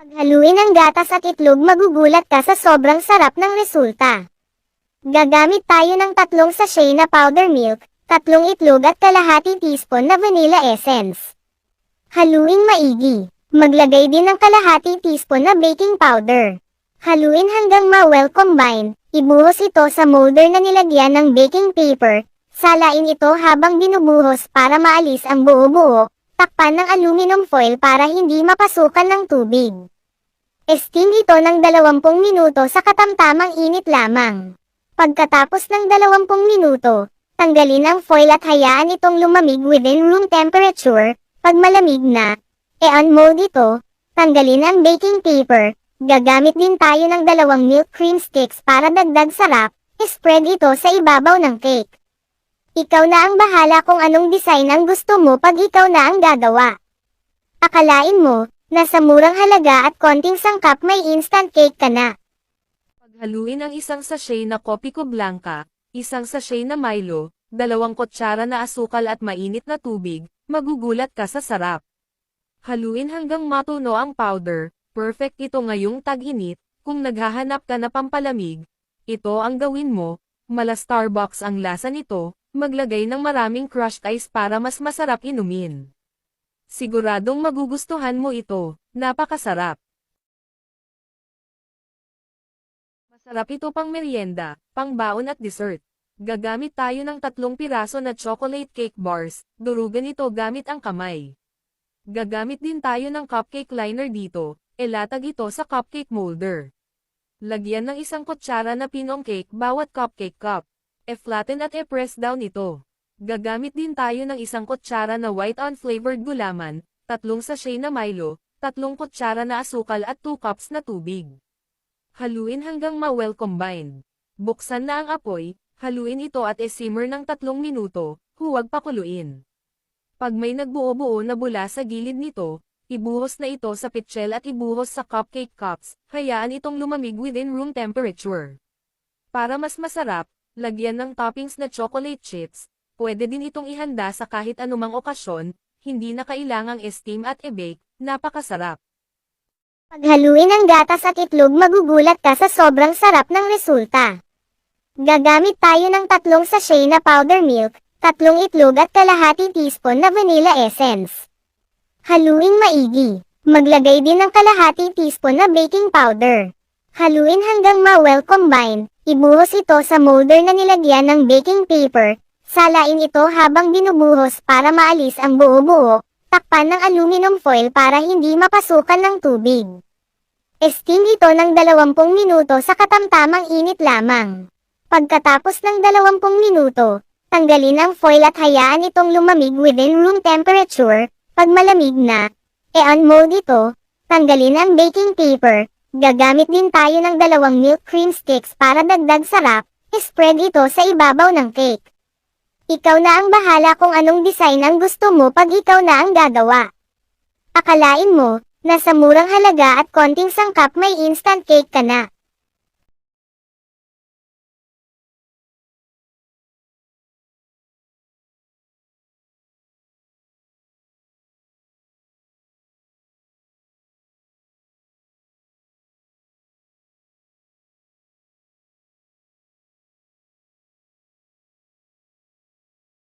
Paghaluin ang gatas at itlog magugulat ka sa sobrang sarap ng resulta. Gagamit tayo ng tatlong sachet na powder milk, tatlong itlog at kalahating teaspoon na vanilla essence. Haluing maigi. Maglagay din ng kalahating teaspoon na baking powder. Haluin hanggang ma-well combine. Ibuhos ito sa molder na nilagyan ng baking paper. Salain ito habang binubuhos para maalis ang buo-buo. Takpan ng aluminum foil para hindi mapasukan ng tubig. Steam ito ng 20 minuto sa katamtamang init lamang. Pagkatapos ng 20 minuto, tanggalin ang foil at hayaan itong lumamig within room temperature. Pag malamig na, e-unmold ito, tanggalin ang baking paper, gagamit din tayo ng dalawang milk cream sticks para dagdag sarap, spread ito sa ibabaw ng cake. Ikaw na ang bahala kung anong design ang gusto mo pag ikaw na ang gagawa. Akalain mo, nasa murang halaga at konting sangkap may instant cake ka na. Paghaluin ang isang sachet na Kopiko Blanca, isang sachet na Milo, dalawang kutsara na asukal at mainit na tubig, magugulat ka sa sarap. Haluin hanggang matuno ang powder, perfect ito ngayong tag-init, kung naghahanap ka na pampalamig. Ito ang gawin mo, mala Starbucks ang lasa nito, maglagay ng maraming crushed ice para mas masarap inumin. Siguradong magugustuhan mo ito, napakasarap. Masarap ito pang merienda, pang baon at dessert. Gagamit tayo ng tatlong piraso na chocolate cake bars, durugan ito gamit ang kamay. Gagamit din tayo ng cupcake liner dito, elatag ito sa cupcake molder. Lagyan ng isang kutsara na pinong cake bawat cupcake cup. E-flatten at e-press down ito. Gagamit din tayo ng isang kutsara na white unflavored gulaman, tatlong sachet na Milo, tatlong kutsara na asukal at 2 cups na tubig. Haluin hanggang ma-well combined. Buksan na ang apoy, haluin ito at e-simmer ng tatlong minuto, huwag pakuluin. Pag may nagbuo-buo na bula sa gilid nito, ibuhos na ito sa pitchel at ibuhos sa cupcake cups, hayaan itong lumamig within room temperature. Para mas masarap, lagyan ng toppings na chocolate chips, pwede din itong ihanda sa kahit anumang okasyon, hindi na kailangang steam at e-bake, napakasarap. Paghaluin ang gatas at itlog magugulat ka sa sobrang sarap ng resulta. Gagamit tayo ng tatlong sachet na powder milk, tatlong itlog at kalahating teaspoon na vanilla essence. Haluing maigi. Maglagay din ng kalahating teaspoon na baking powder. Haluin hanggang ma-well combine. Ibuhos ito sa molder na nilagyan ng baking paper. Salain ito habang binubuhos para maalis ang buo-buo. Takpan ng aluminum foil para hindi mapasukan ng tubig. Steam ito ng 20 minuto sa katamtamang init lamang. Pagkatapos ng 20 minuto, tanggalin ang foil at hayaan itong lumamig within room temperature. Pag malamig na, e-unmold ito, tanggalin ang baking paper. Gagamit din tayo ng dalawang milk cream sticks para dagdag sarap. Spread ito sa ibabaw ng cake. Ikaw na ang bahala kung anong design ang gusto mo pag ikaw na ang gagawa. Akalain mo, nasa murang halaga at konting sangkap may instant cake ka na.